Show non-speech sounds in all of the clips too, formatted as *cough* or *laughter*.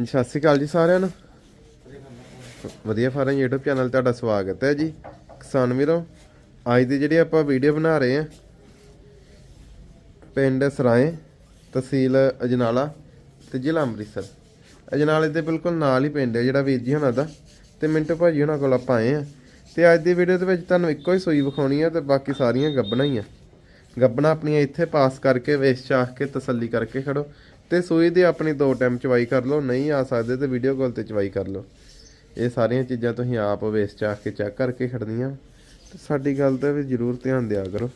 ਜੀ, ਸਤਿ ਸ਼੍ਰੀ ਅਕਾਲ ਜੀ ਸਾਰਿਆਂ ਨੂੰ। ਵਧੀਆ ਫਾਰਮ YouTube ਚੈਨਲ ਤੁਹਾਡਾ ਸਵਾਗਤ ਹੈ ਜੀ। ਕਿਸਾਨ ਵੀਰੋ ਅੱਜ ਦੀ ਜਿਹੜੀ ਆਪਾਂ ਵੀਡੀਓ ਬਣਾ ਰਹੇ ਹਾਂ ਪਿੰਡ ਸਰਾਏ ਤਹਿਸੀਲ ਅਜਨਾਲਾ ਤੇ ਜ਼ਿਲ੍ਹਾ ਅੰਮ੍ਰਿਤਸਰ। ਅਜਨਾਲੇ ਦੇ ਬਿਲਕੁਲ ਨਾਲ ਹੀ ਪਿੰਡ ਹੈ ਜਿਹੜਾ ਵੀਰ ਜੀ ਹੁਣਾਂ ਦਾ। ਤੇ ਮਿੰਟੋ ਭਾਜੀ ਹੁਣਾਂ ਕੋਲ ਆਪਾਂ ਆਏ ਆ ਤੇ ਅੱਜ ਦੀ ਵੀਡੀਓ ਦੇ ਵਿੱਚ ਤੁਹਾਨੂੰ ਇੱਕੋ ਹੀ ਸੂਈ ਵਿਖਾਉਣੀ ਆ ਤੇ ਬਾਕੀ ਸਾਰੀਆਂ ਗੱਬਣਾ ਹੀ ਆ। ਗੱਬਣਾ ਆਪਣੀਆਂ ਇੱਥੇ ਪਾਸ ਕਰਕੇ ਵੇਚ ਚਾਖ ਕੇ ਤਸੱਲੀ ਕਰਕੇ ਖੜੋ। ਤੇ ਸੂਈ ਦੀ ਆਪਣੀ ਦੋ ਟਾਈਮ ਚਵਾਈ ਕਰ ਲਓ ਨਹੀਂ ਆ ਸਕਦੇ ਤੇ ਵੀਡੀਓ ਕਾਲ ਤੇ ਚਵਾਈ ਕਰ ਲਓ। ਇਹ ਸਾਰੀਆਂ ਚੀਜ਼ਾਂ ਤੁਸੀਂ ਆਪ ਵੇਚ ਚਾਖ ਕੇ ਚੈੱਕ ਕਰਕੇ ਖੜਨੀਆਂ ਤੇ ਸਾਡੀ ਗੱਲ ਤੇ ਵੀ ਜ਼ਰੂਰ ਧਿਆਨ ਦਿਆ ਕਰੋ।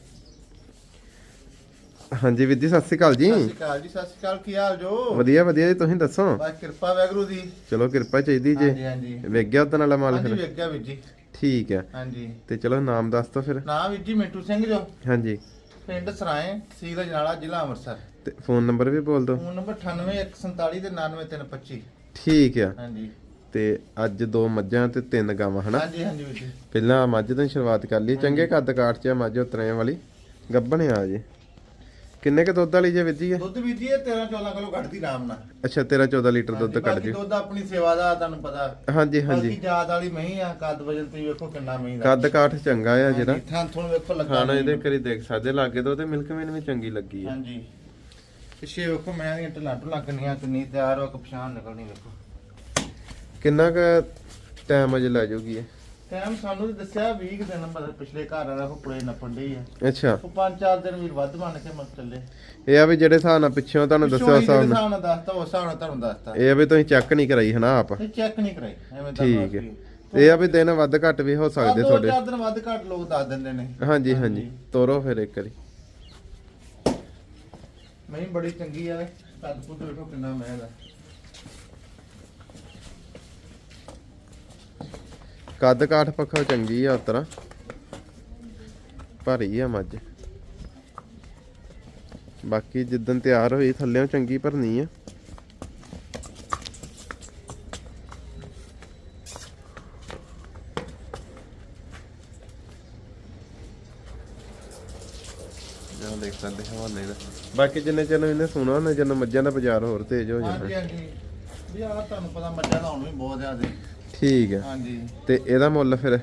ਹਾਂਜੀ ਜੀ ਸਤਿ ਸ਼੍ਰੀ ਅਕਾਲ ਜੀ। ਸਤਿ ਸ਼੍ਰੀ ਅਕਾਲ ਜੀ ਸਤਿ ਸ਼੍ਰੀ ਅਕਾਲ ਕੀ ਹਾਲ ਜੋ? ਵਧੀਆ ਵਧੀਆ ਜੀ ਤੁਸੀਂ ਦੱਸੋ? ਬਸ ਕਿਰਪਾ ਵੈਗਰੂ ਦੀ। ਚਲੋ ਕਿਰਪਾ ਚਾਹੀਦੀ ਜੇ। ਹਾਂਜੀ ਵੇਖ ਗਿਆ ਉਦੋਂ ਵਾਲਾ ਮਾਲ ਹਾਂਜੀ ਫਿਰ? ਵੇਖ ਗਿਆ ਵੀਰ ਜੀ। ਠੀਕ ਹੈ। ਹਾਂਜੀ। ਤੇ ਚਲੋ ਨਾਮ ਦੱਸ ਦੋ ਫਿਰ। ਨਾਮ ਵੀਰ ਜੀ ਮਿੰਟੂ ਸਿੰਘ ਜੋ। ਹਾਂਜੀ। ਪਿੰਡ ਸਰਾਏ ਤਹਿਸੀਲ ਅਜਨਾਲਾ ਜ਼ਿਲ੍ਹਾ ਅੰਮ੍ਰਿਤਸਰ। ਤੇ ਫੋਨ ਨੰਬਰ ਵੀ ਬੋਲ ਦਿਓ। ਫੋਨ ਨੰਬਰ 98147 ਤੇ 99325 ਠੀਕ ਆ। ਹਾਂਜੀ। ਤੇ ਅੱਜ ਦੋ ਮੱਝਾਂ ਤੇ ਤਿੰਨ ਗਾਵਾਂ ਹਨਾ? ਹਾਂਜੀ ਹਾਂਜੀ ਵੀਰ ਜੀ। ਪਹਿਲਾਂ ਮੱਝ ਤੋਂ ਹੀ ਸ਼ੁਰੂਆਤ ਕਰ ਲਈ। ਚੰਗੇ ਕੱਦ ਕਾਠ ਚ ਆ ਮੱਝ ਉਤਰੇ ਵਾਲੀ। ਗੱਬਣ ਆ ਜੇ। ਕਿੰਨੇ ਕ ਦੁੱਧ ਵਾਲੀ ਜੇ ਵਿੱਧੀ ਹੈ ਦੁੱਧ ਜੀ ਇਹ 13 14 ਕਿਲੋ ਕੱਢਦੀ ਆਰਾਮ ਨਾਲ। ਅੱਛਾ 13 14 ਲੀਟਰ ਦੁੱਧ ਕੱਢ ਬਾਕੀ ਦਿਓ। ਦੁੱਧ ਆਪਣੀ ਸੇਵਾ ਦਾ ਤੁਹਾਨੂੰ ਪਤਾ। ਹਾਂਜੀ ਬਾਕੀ ਹਾਂਜੀ ਜਾਤ ਵਾਲੀ ਮਹੀਂ ਆ ਕੱਦ ਵਜਨ ਤੁਸੀਂ ਵੇਖੋ ਕਿੰਨਾ ਮਹੀਂ ਦਾ ਕੱਦ ਕਾਠ ਚੰਗਾ ਆ ਜਿਹੜਾ। ਥਾਂ ਤੁਹਾਨੂੰ ਵੇਖੋ ਲੱਗਾ ਖਾਣਾ ਇਹਦੇ ਕਰੀ ਦੇਖ ਸਕਦੇ ਲਾਗੇ ਤੋਂ ਤੇ ਮਿਲਕ ਮੈਨ ਵੀ ਚੰਗੀ ਲੱਗੀ ਆ। ਹਾਂਜੀ। ਪਿੱਛੇ ਵੇਖੋ ਮੈਂ ਦੀਆਂ ਢਲਾਂ ਢੁਲਾਂ ਕਿੰਨੀਆਂ ਕਿੰਨੀ ਤਿਆਰ ਹੋ ਕੇ ਪਛਾਣ ਨਿਕਲਣੀ ਵੇਖੋ। ਕਿੰਨਾ ਕ ਟਾਈਮ ਅਜੇ ਲੈ ਜਾਊਗੀ ਇਹ? ਟਾਈਮ ਸਾਨੂੰ ਤਾਂ ਦੱਸਿਆ 20 ਕੁ ਦਿਨ ਮਤਲਬ ਪਿਛਲੇ ਘਰ ਵਾਲਾ ਹੁਪੜੇ ਨੱਪਣ ਡਈ ਆ। ਅੱਛਾ। ਉਹ ਪੰਜ ਚਾਰ ਦਿਨ ਵੀਰ ਵੱਧ ਬਣ ਕੇ ਮਤ ਚੱਲੇ। ਇਹ ਆ ਵੀ ਜਿਹੜੇ ਹਿਸਾਬ ਨਾਲ ਪਿੱਛੋਂ ਤੁਹਾਨੂੰ ਦੱਸਿਆ ਹਿਸਾਬ ਨਾਲ। ਹਿਸਾਬ ਨਾਲ ਦੱਸਤਾ ਉਸ ਹਿਸਾਬ ਨਾਲ ਤੁਹਾਨੂੰ ਦੱਸਤਾ। ਇਹ ਆ ਵੀ ਤੁਸੀਂ ਚੈੱਕ ਨਹੀਂ ਕਰਾਈ ਹਨਾ ਆਪ? ਇਹ ਚੈੱਕ ਨਹੀਂ ਕਰਾਈ ਐਵੇਂ ਤਾਂ ਠੀਕ ਹੈ। ਇਹ ਆ ਵੀ ਦਿਨ ਵੱਧ ਘੱਟ ਵੀ ਹੋ ਸਕਦੇ ਦੋ ਤੁਹਾਡੇ। ਚਾਰ ਦਿਨ ਵੱਧ ਘੱਟ ਲੋਕ ਦੱਸ ਦਿੰਦੇ ਨੇ। ਹਾਂਜੀ। ਹਾਂਜੀ। ਤੋਰੋ ਫਿਰ ਇੱਕ ਵਾਰੀ। ਮੈਂ ਬੜੀ ਚੰਗੀ ਆ ਕੱਦ ਕੁੱਦ ਵੇਖੋ ਕਿੰਨਾ ਮਹਿਲ ਆ। ਕੱਦ ਕਾਠ ਪੱਖੋਂ ਚੰਗੀ ਆ ਉਤਰਾ। ਭਾਰੀ ਆ ਮੱਝ। ਬਾਕੀ ਜਿੱਦਨ ਤਿਆਰ ਹੋਈ ਥੱਲੇੋਂ ਚੰਗੀ ਭਰਨੀ ਆ ਜਾਂ ਦੇਖ ਸਕਦੇ ਹਵਾਲੇ ਦਾ ਬਾਕੀ ਜਿੰਨੇ ਚਿਰ ਨੂੰ ਇਹਨੇ ਸੁਣਾ ਉਹਨੇ ਜਦੋਂ ਮੱਝਾਂ ਦਾ ਬਾਜ਼ਾਰ ਹੋਰ ਤੇਜ਼ ਹੋ ਹਾਂਜੀ ਜਾਣਾ। ਹਾਂਜੀ ਵੀ ਆ ਤੁਹਾਨੂੰ ਪਤਾ ਮੱਝਾਂ ਦਾ ਹੁਣ ਵੀ ਬਹੁਤ ਜ਼ਿਆਦਾ। ਠੀਕ ਹੈ ਹਾਂਜੀ। ਤੇ ਇਹਦਾ ਮੁੱਲ ਫਿਰ?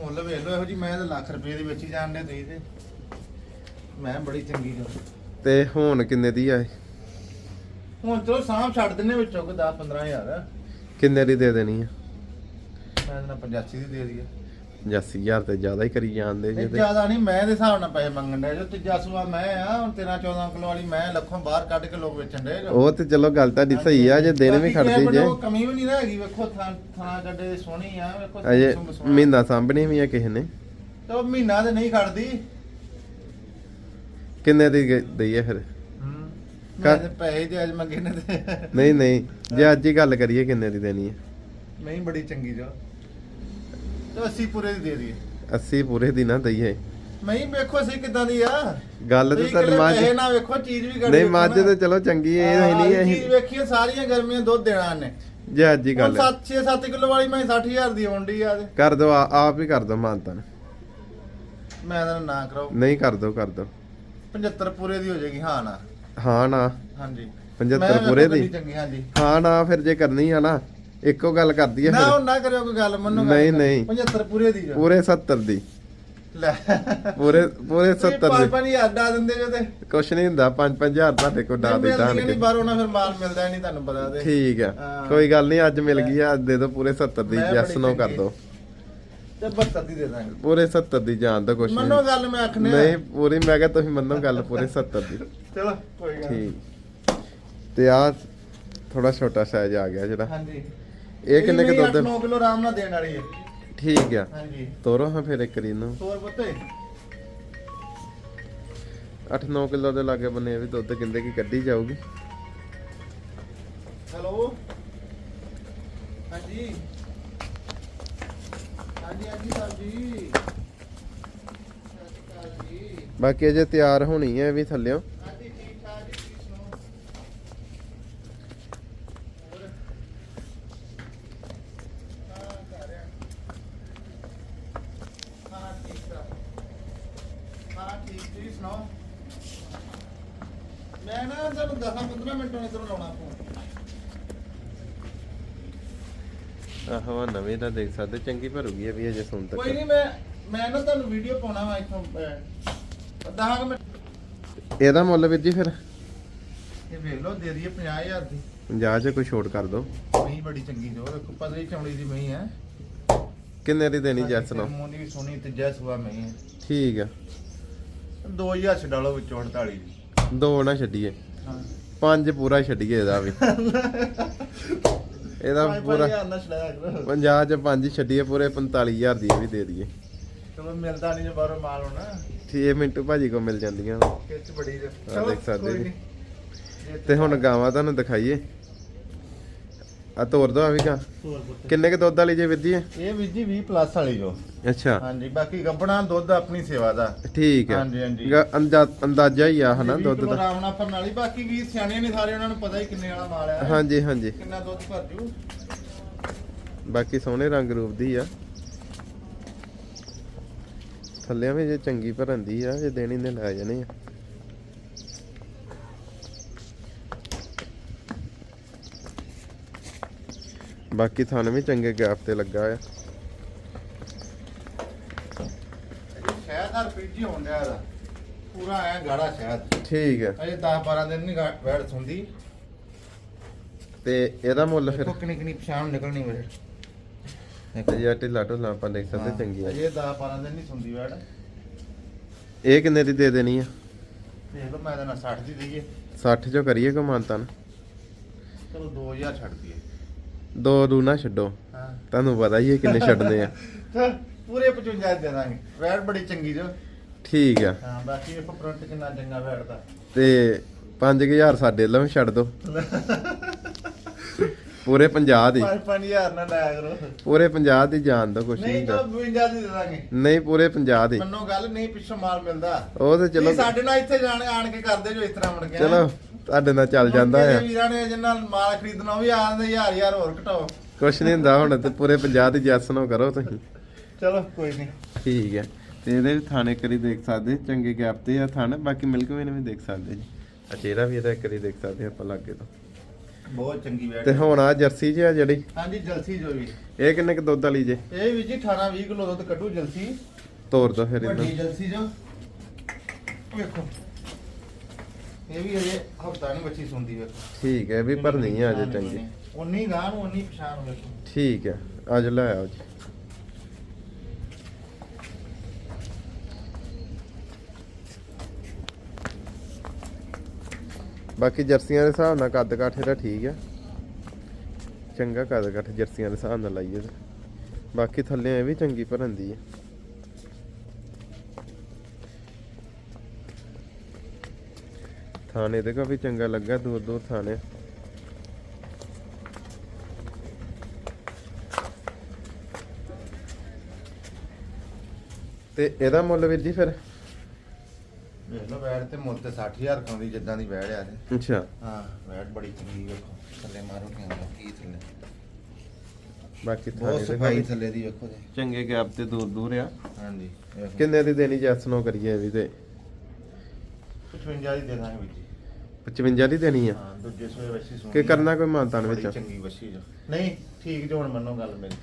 ਮੁੱਲ ਵੇਖ ਲਓ ਇਹੋ ਜੀ ਮੈਂ ਤਾਂ ਲੱਖ ਰੁਪਏ ਦੀ ਵੇਚੀ ਜਾਣਦੇ ਤੁਸੀਂ ਤੇ। ਮੈਂ ਬੜੀ ਚੰਗੀ ਜੋ ਤੇ ਹੁਣ ਕਿੰਨੇ ਦੀ ਆ ਇਹ? ਹੁਣ ਚਲੋ ਸਾਂਭ ਛੱਡ ਦਿੰਨੇ ਵਿੱਚੋਂ ਕੋਈ 10 15000 ਕਿੰਨੇ ਦੀ ਦੇ ਦੇਣੀ ਆ? ਮੈਂ ਤਾਂ 85 ਦੀ ਦੇ ਦਈਏ। 80000 ਤੇ ਜ਼ਿਆਦਾ ਹੀ ਕਰੀ ਜਾਂਦੇ ਜੇ ਤੇ। ਜ਼ਿਆਦਾ ਨਹੀਂ ਮੈਂ ਦੇ ਹਿਸਾਬ ਨਾਲ ਪੈਸੇ ਮੰਗਣ ਦੇ ਜੋ। ਤੀਜਾ ਸੂਆ ਮੈਂ ਆ ਹੁਣ 13 14 ਕਿਲੋ ਵਾਲੀ ਮੈਂ ਲੱਖੋਂ ਬਾਹਰ ਕੱਢ ਕੇ ਲੋਕ ਵੇਚਣ ਦੇ ਉਹ ਤੇ ਚਲੋ ਗੱਲ ਤੁਹਾਡੀ ਸਹੀ ਆ ਜੇ ਦਿਨ ਵੀ ਖੜਦੀ ਜੇ ਕਮੀ ਵੀ ਨਹੀਂ ਨਾ ਹੈਗੀ ਵੇਖੋ ਥਾਂ ਦੀ ਸੋਹਣੀ ਆ ਵੇਖੋ ਅਜੇ ਸੁੰਬ। ਮਹੀਨਾ ਸਾਂਭਣੀ ਵੀ ਆ ਕਿਸੇ ਨੇ। ਤੇ ਉਹ ਮਹੀਨਾ ਤੇ ਨਹੀਂ ਖੜਦੀ। ਕਿੰਨੇ ਦੀ ਗ- ਦਈਏ ਫਿਰ? ਮੈਂ ਤੇ ਪੈਸੇ ਤੇ ਅੱਜ ਮੰਗੇ ਨੇ ਤੇ। ਨਹੀਂ ਨਹੀਂ। ਜੇ ਅੱਜ ਹੀ ਗੱਲ ਕਰੀਏ ਕਿੰਨੇ ਦੀ ਦੇਣੀ ਹੈ ਨਹੀਂ ਬੜੀ ਚੰਗੀ ਜੋ ਤੇ 80 ਪੂਰੇ ਦੀ ਦੇ ਦਈਏ। 80 ਪੂਰੇ ਦੀ ਨਾ ਦਈਏ। ਮੈਂ ਵੇਖੋ ਸੀ ਕਿਦਾਂ ਦੀ ਆ। ਗੱਲ ਤੇ ਤਾਂ ਮੱਝ ਪੈਸੇ ਨਾ ਵੇਖੋ ਚੀਜ਼ ਵੀ ਨਹੀਂ ਮੱਝ ਤੇ ਚਲੋ ਚੰਗੀ ਐ ਇਹ ਨਹੀਂ ਚੀਜ਼ ਅਸੀਂ ਵੇਖੀਏ ਸਾਰੀਆਂ ਗਰਮੀਆਂ ਦੁੱਧ ਦੇਣਾ ਨੇ ਜੇ ਅੱਜ ਹੀ ਗੱਲ 7 6 7 ਕਿਲੋ ਵਾਲੀ ਮੈਂ 60000 ਦੀ ਆਉਂਦੀ ਆ ਕਰ ਦੋ ਆਪ ਹੀ ਕਰ ਦੋ ਮਾਨਤਾ ਮੈਂ ਤਾਂ ਨਾ ਕਰਾਓ। ਨਹੀਂ ਕਰ ਦੋ ਕਰ ਦੋ 75 ਪੂਰੇ ਦੀ ਹੋ ਜਾਏਗੀ ਹਾਂ ਨਾ। ਹਾਂ ਨਾ। ਹਾਂਜੀ। 75 ਮੈਂ ਪੂਰੇ ਦੀ। ਕਿੰਨੀ ਚੰਗੀ ਹਾਂਜੀ। ਹਾਂ ਨਾ ਫਿਰ ਜੇ ਕਰਨੀ ਆ ਨਾ। ਇੱਕੋ ਗੱਲ ਕਰਦੀ ਆ ਨਾ ਉਹ ਨਾ ਕਰਿਓ ਕੋਈ ਗੱਲ ਮੰਨੋ ਨਹੀਂ, ਨਹੀਂ। 75 ਪੂਰੇ ਦੀ ਜੋ ਪੂਰੇ 70 ਦੀ। ਲੈ। ਪੂਰੇ ਪੂਰੇ 70 ਪੰਜ ਦੀ। ਪੰਜ ਹਜ਼ਾਰ ਡਾ ਦਿੰਦੇ ਜੋ ਤੇ। ਕੁਛ ਨਹੀਂ ਹੁੰਦਾ 5-5000 ਤੁਹਾਡੇ ਕੋਲ ਡਾ ਦਿੱਤਾ ਨਹੀਂ ਹਣ ਬਾਹਰੋਂ ਨਾ ਫਿਰ ਮਾਲ ਮਿਲਦਾ ਨਹੀਂ ਤੁਹਾਨੂੰ ਪਤਾ ਤੇ। ਠੀਕ ਆ। ਹਾਂ। ਕੋਈ ਗੱਲ ਨਹੀਂ ਅੱਜ ਮਿਲ ਗਈ ਆ ਅੱਜ ਦੇ ਦੋ ਪੂਰੇ 70 ਦੀ ਮੈਂ ਬੜੀ ਨੋ ਕਰ ਚੰਗੀ। ਦੋ। ਤੇ 72 ਦੀ ਦੇ ਦਾਂਗੇ। ਪੂਰੇ 70 ਦੀ ਜਾਣ ਦਾ ਕੁਛ ਮੰਨੋ ਨਹੀਂ। ਗੱਲ ਮੈਂ ਆਖਨੇ ਨਹੀਂ ਪੂਰੀ ਮੈਂ ਕਿਹਾ ਤੁਸੀਂ ਮੰਨੋ ਗੱਲ ਪੂਰੇ 70 ਦੀ। ਚਲੋ ਕੋਈ ਗੱਲ ਨੀ। ਠੀਕ ਤੇ ਆ ਥੋੜਾ ਛੋਟਾ ਸਾਈਜ਼ ਆ ਗਿਆ ਜਿਹੜਾ। ਹਾਂਜੀ। ਇਹ ਕਿੰਨੇ ਕੁ ਦੁੱਧ? 9 ਕਿਲੋ ਆਰਾਮ ਨਾਲ ਦੇਣ ਵਾਲੀ ਹੈ। ਠੀਕ ਆ। ਹਾਂਜੀ। ਤੋਰੋ ਹਾਂ ਫਿਰ ਇੱਕ ਰੀ ਨੂੰ ਹੋਰ ਪੱਤੇ। 8-9 ਕਿਲੋ ਦੇ ਲਾਗੇ ਬੰਨੇ ਵੀ ਦੁੱਧ ਕਿੰਦੇ ਕੀ ਕੱਢੀ ਜਾਊਗੀ। ਹੈਲੋ? ਹਾਂਜੀ। ਹਾਂਜੀ ਹਾਂਜੀ ਸਾਹਿਬ ਜੀ। ਬਾਕੀ ਅਜੇ ਤਿਆਰ ਹੋਣੀ ਹੈ ਵੀ ਥੱਲਿਓ ਹਾਂਜੀ ਠੀਕ ਠਾਕ ਜੀ ਤੁਸੀਂ ਸੁਣਾਓ ਹੋਰ? ਹਾਂ, ਘਰ ਆ। ਹਾਂ, ਠੀਕ ਠਾਕ। ਹਾਂ, ਠੀਕ, ਤੁਸੀਂ ਸੁਣਾਓ? ਮੈਂ ਨਾ ਤੁਹਾਨੂੰ 10 15 ਮਿੰਟਾਂ ਨੂੰ ਇੱਧਰੋਂ ਲਾਉਣਾ ਫੋਨ ਆਹੋ ਆਹ ਨਵੇਂ ਦਾ ਦੇਖ ਸਕਦੇ ਚੰਗੀ ਭਰੂਗੀ ਇਹ ਵੀ ਅਜੇ ਸੁਣ ਕੋਈ ਤੱਕ ਨਹੀਂ ਮੈਂ ਮੈਂ ਨਾ ਤੁਹਾਨੂੰ ਵੀਡੀਓ ਪਾਉਣਾ ਵਾ ਇੱਥੋਂ 10 ਮਿੰਟ। ਇਹਦਾ ਮੁੱਲ ਵੀਰ ਜੀ ਫਿਰ? ਇਹ ਵੇਖ ਲਓ ਦੇ ਦਈਏ 50000 ਦੀ। 50 ਚ ਕੋਈ ਛੋਟ ਕਰ ਦੋ ਮਹੀਂ ਬੜੀ ਚੰਗੀ ਜੋ ਦੇਖੋ ਪਤਲੀ ਚੌੜੀ ਦੀ ਮਹੀਂ ਹੈ। ਕਿੰਨੇ ਦੀ ਦੇਣੀ ਜੈਸ ਨੂੰ ਮੋਨੀ ਵੀ ਸੋਹਣੀ ਤੇ ਜੈਸ ਵਾ ਮਹੀਂ ਹੈ। ਠੀਕ ਆ। 2000 ਛਡਾ ਲਓ ਵਿੱਚੋਂ 48 ਦੀ ਦੋ ਨਾ ਛੱਡੀਏ। ਹਾਂ। ਪੰਜ ਪੂਰਾ ਛੱਡੀਏ ਇਹਦਾ ਵੀ। *laughs* ਇਹਦਾ ਪੂਰਾ ਨਾ ਛਡਾਇਆ ਕਰੋ। 50 ਚ ਪੰਜ ਛੱਡੀਏ ਪੂਰੇ 45000 ਦੀ ਇਹ ਵੀ ਦੇ ਦਈਏ। ਚਲੋ ਮਿਲਦਾ ਨਹੀਂ ਜੇ ਬਾਹਰੋਂ ਮਾਲ ਹੋਣਾ। ਠੀਕ ਮਿੰਟੂ ਭਾਜੀ ਕੋ ਮਿਲ ਜਾਂਦੀਆਂ। ਕਿੱਚ ਬੜੀ ਦੇਖ ਸਕਦੇ। ਜੀ। ਤੇ ਹੁਣ ਗਾਵਾਂ ਤੁਹਾਨੂੰ ਦਿਖਾਈਏ। ਆ ਤੋਰ ਦੋ ਆ ਵੀ ਗਾਂ ਕਿੰਨੇ ਕ ਦੁੱਧ ਵਾਲੀ ਜੇ ਵੀਰ ਜੀ ਇਹ? ਇਹ ਵੀ ਜੀ 20 ਪਲੱਸ ਵਾਲੀ ਜੋ ਅੱਛਾ। ਹਾਂਜੀ ਬਾਕੀ ਗੱਬਣਾ ਦੁੱਧ ਆਪਣੀ ਸੇਵਾ ਦਾ। ਠੀਕ ਹੈ। ਹਾਂਜੀ, ਹਾਂਜੀ। ਗਾ- ਅੰਦਾ- ਅੰਦਾਜ਼ਾ ਹੀ ਆ ਹਨਾ ਦੁੱਧ ਦਾ। ਰਾਮਣਾ ਪ੍ਰਣਾਲੀ ਬਾਕੀ ਵੀ ਸਿਆਣੇ ਨੇ ਸਾਰੇ ਉਹਨਾਂ ਨੂੰ ਪਤਾ ਹੀ ਕਿੰਨੇ ਵਾਲਾ ਮਾਲ ਆ ਹਾਂਜੀ ਹਾਂਜੀ। ਕਿੰਨਾ ਦੁੱਧ ਭਰ ਜੂ। ਬਾਕੀ ਸੋਹਣੇ ਰੰਗ ਰੂਪ ਦੀ ਆ। ਥੱਲਿਆਂ ਵੀ ਜੇ ਚੰਗੀ ਭਰਨ ਦੀ ਆ ਜੇ ਦੇਣੀ ਨੇ ਲੈ ਜਾਣੇ ਆ। ਬਾਕੀ ਥਣ ਵੀ ਚੰਗੇ ਗੈਪ ਤੇ ਲੱਗਾ ਆ। ਸ਼ਹਿਦ ਦਾ ਰਪੀਜੀ ਹੋਣ ਡਿਆ ਦਾ ਪੂਰਾ ਐ ਗਾੜਾ ਸ਼ਹਿਦ। ਠੀਕ ਹੈ ਅਜੇ 10 12 ਦਿਨ ਨਹੀਂ ਵੈੜ ਸੁੰਦੀ ਤੇ ਇਹਦਾ ਮੁੱਲ ਫਿਰ? ਦੇਖੋ ਕਿੰਨੀ ਕਿੰਨੀ ਪਛਾਣ ਨਿਕਲਣੀ ਮੇਰੇ। ਇਹ ਢਿੱਲਾ ਢੁੱਲਾ ਆਪਾਂ ਦੇਖ ਸਕਦੇ ਚੰਗੀ ਆ ਅਜੇ 10 12 ਦਿਨ ਨਹੀਂ ਸੁੰਦੀ ਵੈੜ। ਇਹ ਕਿੰਨੇ ਦੀ ਦੇ ਦੇਣੀ ਆ? ਦੇਖ ਲਓ ਮੈਂ ਤਾਂ 60 ਦੀ ਦਈਏ। 60 ਚੋਂ ਕਰੀਏ ਕੋ ਮਾਨਤਨ ਚਲੋ 2000 ਛੱਡ ਦਈਏ। ਦੋ ਰੂ ਨਾ ਛੱਡੋ। ਹਾਂ ਤੁਹਾਨੂੰ ਪਤਾ ਹੀ ਹੈ ਕਿੰਨੇ ਛੱਡਨੇ ਆ। ਪੂਰੇ 55 ਦੇ ਦਾਂਗੇ। ਵੈੜ ਬੜੀ ਚੰਗੀ ਜੋ। ਠੀਕ ਆ। ਹਾਂ ਬਾਕੀ ਵੇਖੋ ਪ੍ਰਿੰਟ ਕਿੰਨਾ ਚੰਗਾ ਵੈੜ ਦਾ। ਤੇ 5000 ਸਾਡੇ ਲਵੇਂ ਛੱਡ ਦੋ। *laughs* ਪੂਰੇ 50 ਦੀ। 5-5000 ਨਾ ਲਾਇਆ ਕਰੋ। ਪੂਰੇ 50 ਦੀ ਜਾਨ ਦਾ ਕੁਛ ਨਹੀਂ ਨਹੀਂ ਤਾਂ ਹੁੰਦਾ 52 ਦੀ ਦੇ ਦਾਂਗੇ। ਨਹੀਂ ਪੂਰੇ 50 ਦੀ। ਮੰਨੋ ਗੱਲ ਨਹੀਂ ਪਿੱਛੋਂ ਮਾਲ ਮਿਲਦਾ। ਉਹ ਤੇ ਚਲੋ। ਸਾਡੇ ਨਾਲ ਇੱਥੇ ਜਾਣ ਆਣ ਕੇ ਕਰਦੇ ਜੋ ਇਸ ਤਰ੍ਹਾਂ ਮੁੜ ਕੇ ਚਲੋ ਤੁਹਾਡੇ ਨਾਲ ਚੱਲ ਜਾਂਦਾ ਆ। ਜੇ ਵੀਰਾਂ ਨੇ ਜਿੰਨਾ ਮਾਲ ਖਰੀਦਣਾ ਉਹ ਵੀ ਆਂਦੇ ਯਾਰ ਯਾਰ ਹੋਰ ਘਟਾਓ। ਕੁਛ ਨਹੀਂ ਹੁੰਦਾ ਹੁਣ ਤੇ ਪੂਰੇ 50 ਦੀ ਜੈਸ ਨੂੰ ਕਰੋ ਤੁਸੀਂ। ਚਲੋ ਕੋਈ ਨਹੀਂ। ਠੀਕ ਹੈ। ਤੇ ਇਹਦੇ ਵੀ ਥਾਣੇ ਕਰੀ ਦੇਖ ਸਕਦੇ ਚੰਗੇ ਗੈਪ ਤੇ ਆ ਥਾਣੇ ਬਾਕੀ ਮਿਲਕ ਵੇ ਨੇ ਵੀ ਦੇਖ ਸਕਦੇ ਜੀ। ਚਿਹਰਾ ਵੀ ਇਹਦਾ ਕਰੀ ਦੇਖ ਸਕਦੇ ਆਪਾਂ ਲਾਗੇ ਤੋਂ। ਬਹੁਤ ਚੰਗੀ ਵੈਟ ਤੇ ਹੁਣ ਆ ਜਰਸੀ ਜੀ ਆ ਜਿਹੜੀ? ਹਾਂਜੀ ਜਲਸੀ ਜੋ ਵੀ। ਇਹ ਕਿੰਨੇ ਕ ਦੁੱਧ ਵਾਲੀ ਜੇ? ਇਹ ਵੀ ਜੀ 18 20 ਕਿਲੋ ਦੁੱਧ ਕੱਢੂ ਜਲਸੀ ਤੋਰ ਦੋ ਫਿਰ ਵੱਡੀ ਇਹਨੂੰ। ਜਲਸੀ ਜੋ। ਵੇਖੋ। ਇਹ ਵੀ ਅਜੇ ਹਫਤਾ ਨਹੀਂ ਬੱਚੀ ਸੁੰਦੀ ਵੇਖੋ। ਠੀਕ ਹੈ ਵੀ ਭਰਨੀ ਆ ਅਜੇ ਚੰਗੀ। ਉਨੀ ਗਾਂ ਨੂੰ ਉਨੀ ਪਛਾਣ ਵੇਖੋ। ਠੀਕ ਹੈ ਅੱਜ ਲੈ ਆਓ ਜੀ। ਬਾਕੀ ਜਰਸੀਆਂ ਦੇ ਹਿਸਾਬ ਨਾਲ ਕੱਦ ਕਾਠੇ ਇਹਦਾ ਠੀਕ ਹੈ ਚੰਗਾ ਕੱਦ ਕਾਠ ਜਰਸੀਆਂ ਦੇ ਹਿਸਾਬ ਨਾਲ ਲਾਈਏ ਬਾਕੀ ਥੱਲੇ ਇਹ ਵੀ ਚੰਗੀ ਭਰੰਦੀ ਹੈ ਥਾਣੇ ਤੇ ਕਾਫੀ ਚੰਗਾ ਲੱਗਾ ਦੂਰ ਦੂਰ ਥਾਣੇ। ਤੇ ਇਹਦਾ ਮੁੱਲ ਵੀਰ ਜੀ ਫਿਰ? ਵੇਖ ਲਓ ਵੈੜ ਤੇ ਮੁੱਲ ਤੇ 60000 ਖਾਂਦੀ ਜਿੱਦਾਂ ਦੀ ਵੈੜ ਆ ਤੇ ਅੱਛਾ। ਹਾਂ ਵੈੜ ਬੜੀ ਚੰਗੀ ਵੇਖੋ ਥੱਲੇ ਮਾਰੋ ਕਿ ਆਉਂਦਾ ਕੀ ਥੱਲੇ। ਬਾਕੀ ਥਾਣੇ ਬਹੁਤ ਤੇ ਸਫ਼ਾਈ ਕਾਫੀ ਥੱਲੇ ਦੀ ਵੇਖੋ ਜੀ। ਚੰਗੇ ਗੈਪ ਤੇ ਦੂਰ ਦੂਰ ਆ। ਹਾਂਜੀ ਵੇਖੋ। ਕਿੰਨੇ ਦੀ ਦੇਣੀ ਜੈਸ ਨੂੰ ਕਰੀਏ ਇਹ ਵੀ ਤੇ? 55 ਦੀ ਦੇ ਦਾਂਗੇ ਵੀਰ ਜੀ। 55 ਦੀ ਦੇਣੀ ਆ? ਹਾਂ ਦੂਜੇ ਸੋਏ ਵਸੀ ਸੁਣੀ ਕਿ ਕਰਨਾ ਕੋਈ ਮਾਨਤਾਨ ਬੜੀ ਵਿੱਚ? ਚੰਗੀ ਵਸੀ ਜੋ ਨਹੀਂ ਠੀਕ ਜੋ ਹੁਣ ਮੰਨੋ ਗੱਲ ਮੇਰੀ।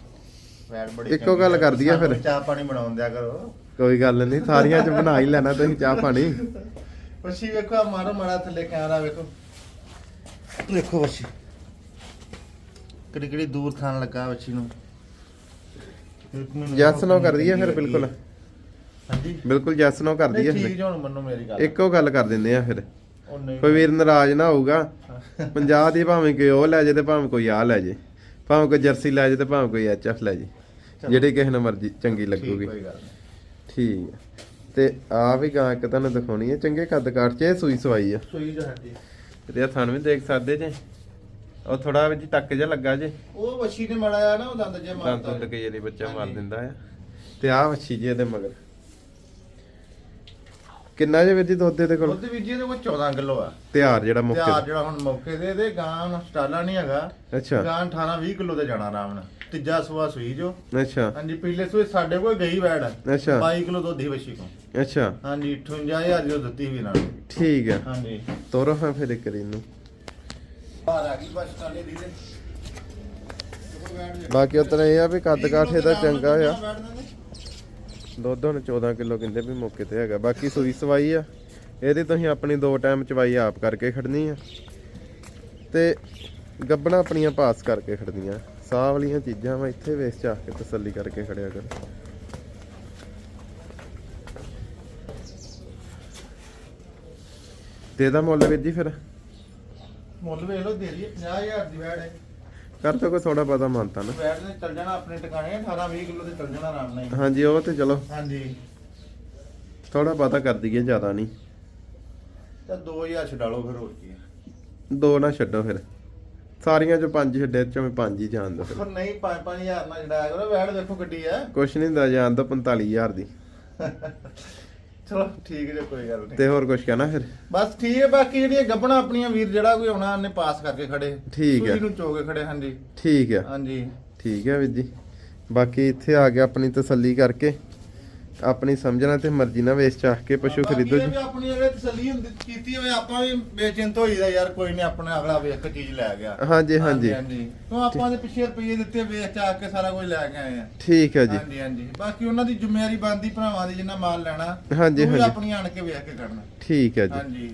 ਵੈੜ ਬੜੀ ਇੱਕੋ ਚੰਗੀ ਗੱਲ। ਕਰਦੀ ਆ ਫਿਰ। ਸਾਨੂੰ ਚਾਹ ਪਾਣੀ ਬਣਾਉਣ ਦਿਆ ਕਰੋ। ਕੋਈ ਗੱਲ ਨਹੀਂ ਸਾਰੀਆਂ ਚ ਬਣਾ ਹੀ ਲੈਣਾ ਤੁਸੀਂ ਚਾਹ ਪਾਣੀ। ਵਸੀ ਵੇਖੋ ਆਹ ਮਾਰੋ ਮਾੜਾ ਥੱਲੇ ਕੈਮਰਾ ਵੇਖੋ। ਵੇਖੋ ਵਸੀ। ਕਿਹੜੀ ਕਿਹੜੀ ਦੂਰ ਥਾਂ ਲੱਗਾ ਵਸੀ ਨੂੰ। ਜੈਸ ਨੂੰ ਕਰਦੀ ਆ ਫਿਰ ਬਿਲਕੁਲ। ਹਾਂਜੀ। ਬਿਲਕੁਲ ਜੈਸ ਨੂੰ ਕਰਦੀ ਨਹੀਂ ਆ ਠੀਕ ਹੁਣ ਮੰਨੋ ਮੇਰੀ ਗੱਲ। ਇੱਕੋ ਗੱਲ ਕਰ ਦਿੰਦੇ ਆ ਫਿਰ। ਕੋਈ ਵੀਰ ਨਾਰਾਜ਼ ਨਾ ਹੋਊਗਾ। 50 ਦੀ ਭਾਵੇਂ ਕੋਈ ਉਹ ਲੈ ਜੇ ਤੇ ਭਾਵੇਂ ਕੋਈ ਆ ਲੈ ਜੇ। ਭਾਵੇਂ ਕੋਈ ਜਰਸੀ ਲੈ ਜੇ ਤੇ ਭਾਵੇਂ ਕੋਈ ਐਚਐਫ ਲੈ ਜੇ। ਜਿਹੜੀ ਕਿਸੇ ਨੂੰ ਮਰਜ਼ੀ ਚੰਗੀ ਲੱਗੂਗੀ। ਕੋਈ ਗੱਲ ਨਹੀਂ ਠੀਕ ਹੈ ਤੇ ਆ ਵੀ ਗਾਂ ਇੱਕ ਤੁਹਾਨੂੰ ਦਿਖਾਉਣੀ ਹੈ ਚੰਗੇ ਕੱਦ ਕਾਠ ਚ ਇਹ ਸੂਈ ਸਵਾਈ ਆ। ਸੋਈ ਜੋ ਹੱਡੀ ਤੇ ਇਹ ਥਣ ਵੀ ਦੇਖ ਸਕਦੇ ਜੇ। ਉਹ ਥੋੜਾ ਵਿੱਚ ਟੱਕ ਜਿਹਾ ਲੱਗਾ ਜੇ। ਉਹ ਵਸੀ ਨੇ ਮੜਾਇਆ ਨਾ ਉਹ ਦੰਦ ਜੇ ਦੰਦ ਮਾਰਦਾ ਉੱਡ ਕੇ ਜਿਹੜੀ ਬੱਚਾ ਮਾਰ ਹਾਂਜੀ। ਦਿੰਦਾ ਆ। ਤੇ ਆਹ ਵੱਛੀ ਜੀ ਇਹਦੇ ਮਗਰ। ਕਿੰਨਾ ਜੇ ਵੀਰ ਜੀ ਦੁੱਧ ਦੇ ਕੋਲ? ਉਹਦੇ ਵਿੱਚ ਇਹਦੇ ਕੋਲ 14 ਕਿਲੋ ਆ। ਤਿਆਰ ਜਿਹੜਾ ਮੁੱਕ ਆ ਜਿਹੜਾ ਹੁਣ ਮੌਕੇ ਦੇ ਦੇ ਗਾਂ ਸਟਾਲਾ ਨਹੀਂ ਹੈਗਾ। ਅੱਛਾ। ਗਾਂ 18 20 ਕਿਲੋ ਤੇ ਜਾਣਾ ਆਰਾਮ ਨਾਲ। ਤੀਜਾ ਸੂਆ ਸੂਈ ਜੋ। ਅੱਛਾ। ਹਾਂਜੀ ਪਿਛਲੇ ਸੂਏ ਸਾਡੇ ਕੋਲ ਗਈ ਵੈੜ। ਅੱਛਾ। 22 ਕਿਲੋ ਦੁੱਧ ਦੀ ਵਸੀ ਕੋ ਅੱਛਾ। ਹਾਂਜੀ 58000 ਜੋ ਦਿੱਤੀ ਵੀ ਨਾਲ। ਠੀਕ ਹੈ ਹਾਂਜੀ। ਤੋਰੋ ਹਾਂ ਫਿਰ ਇੱਕ ਇਹਨੂੰ। ਬਾਹਰ ਆ ਗਈ ਬਸ ਸਟਾਲੇ ਦੀ ਤੇ। ਬਾਕੀ ਉਤਨਾ ਇਹ ਆ ਵੀ ਕੱਦ ਕਾਠ ਇਹਦਾ ਚੰਗਾ ਆ। ਦੁੱਧ ਹੁਣ 14 ਕਿਲੋ ਕਹਿੰਦੇ ਵੀ ਮੌਕੇ ਤੇ ਹੈਗਾ। ਬਾਕੀ ਸੂਈ ਸਵਾਈ ਆ। ਇਹਦੀ ਤੁਸੀਂ ਆਪਣੀ ਦੋ ਟਾਈਮ ਚਵਾਈ ਆਪ ਕਰਕੇ ਖੜਨੀ ਆ। ਤੇ ਗੱਬਣਾ ਆਪਣੀਆਂ ਪਾਸ ਕਰਕੇ ਖੜਨੀਆਂ। ਸਾਹ ਵਾਲੀਆਂ ਚੀਜ਼ਾਂ ਵਾ ਇੱਥੇ ਵੇਚ ਚਾ ਕੇ ਤਸੱਲੀ ਕਰਕੇ ਖੜਿਆ ਕਰ। ਤੇ ਇਹਦਾ ਮੁੱਲ ਵੀਰ ਜੀ ਫਿਰ? ਮੁੱਲ ਵੇਖ ਲਓ ਦੇ ਦਈਏ 50000 ਦੀ ਵੈੜ ਹੈ। ਕਰ ਤੋ ਕੋਈ ਥੋੜਾ ਪਤਾ ਮੰਨਤਾ ਨਾ। ਵੈੜ ਨੇ ਚੱਲ ਜਾਣਾ ਆਪਣੇ ਟਿਕਾਣੇ 18 20 ਕਿਲੋ ਦੇ ਚੱਲ ਜਾਣਾ ਆਰਾਮ ਨਾਲ ਹੀ। ਹਾਂਜੀ ਉਹ ਤੇ ਚਲੋ। ਹਾਂਜੀ। ਥੋੜਾ ਪਤਾ ਕਰ ਦਈਏ ਜ਼ਿਆਦਾ ਨਹੀਂ। ਤਾਂ 2000 ਛਡਾ ਲਓ ਫਿਰ ਹੋਰ ਕੀ ਹੈ। ਦੋ ਨਾ ਛੱਡੋ ਫਿਰ। ਸਾਰੀਆਂ ਚੋਂ ਪੰਜ ਛੱਡੇ ਚੋਂ ਵੀ ਪੰਜ ਹੀ ਜਾਣ ਦੋ। ਫਿਰ ਪਰ ਨਹੀਂ 5 5000 ਨਾਲ ਛਡਾਇਆ ਕਰੋ ਵੈੜ ਦੇਖੋ ਗੱਡੀ ਹੈ। ਕੁਛ ਨਹੀਂ ਹੁੰਦਾ ਜਾਣ ਦੋ 45000 ਦੀ। ਚਲੋ ਠੀਕ ਜੇ ਕੋਈ ਗੱਲ ਨਹੀਂ। ਤੇ ਹੋਰ ਕੁਛ ਕਹਿਣਾ ਫਿਰ? ਬਸ ਠੀਕ ਹੈ ਬਾਕੀ ਜਿਹੜੀਆਂ ਗੱਬਣਾ ਆਪਣੀਆਂ ਵੀਰ ਜਿਹੜਾ ਕੋਈ ਆਉਣਾ ਉਹਨੇ ਪਾਸ ਕਰਕੇ ਖੜੇ। ਠੀਕ ਹੈ। ਸੂਈ ਨੂੰ ਚੋਕੇ ਖੜੇ ਹਾਂਜੀ। ਠੀਕ ਆ ਹਾਂਜੀ। ਠੀਕ ਹੈ ਵੀਰ ਜੀ। ਬਾਕੀ ਇੱਥੇ ਆ ਕੇ ਆਪਣੀ ਤਸੱਲੀ ਕਰਕੇ। ਆਪਣੀ ਸਮਝਣਾ ਤੇ ਮਰਜ਼ੀ ਨਾਲ ਵੇਚ ਚਾਹ ਕੇ ਪਸ਼ੂ ਖਰੀਦੋ ਜੀ। ਆਪਣੀ ਅਗਲੇ ਤਸੱਲੀ ਹੁੰਦੀ ਕੀਤੀ ਹੋਵੇ ਆਪਾਂ ਵੀ ਬੇਚਿੰਤ ਹੋਈਦਾ ਯਾਰ ਕੋਈ ਨਹੀਂ ਆਪਣਾ ਅਗਲਾ ਵੇਖ ਕੇ ਚੀਜ਼ ਲੈ ਗਿਆ। ਹਾਂਜੀ ਹਾਂਜੀ। ਕਿਉਂ ਆਪਾਂ ਦੇ ਪਿੱਛੇ ਰੁਪਏ ਦਿੱਤੇ ਵੇਚ ਚਾ ਕੇ ਸਾਰਾ ਕੁਝ ਲੈ ਕੇ ਆਏ ਆ। ਠੀਕ ਹੈ ਜੀ। ਹਾਂਜੀ ਹਾਂਜੀ। ਬਾਕੀ ਉਹਨਾਂ ਦੀ ਜ਼ਿੰਮੇਵਾਰੀ ਬਣਦੀ ਭਰਾਵਾਂ ਦੀ ਜਿੰਨਾ ਮਾਲ ਲੈਣਾ ਹਾਂਜੀ, ਹਾਂਜੀ। ਆਪਣੀ ਆਣ ਕੇ ਵੇਖ ਕੇ ਕਰਨਾ। ਠੀਕ ਹੈ ਜੀ। ਹਾਂਜੀ।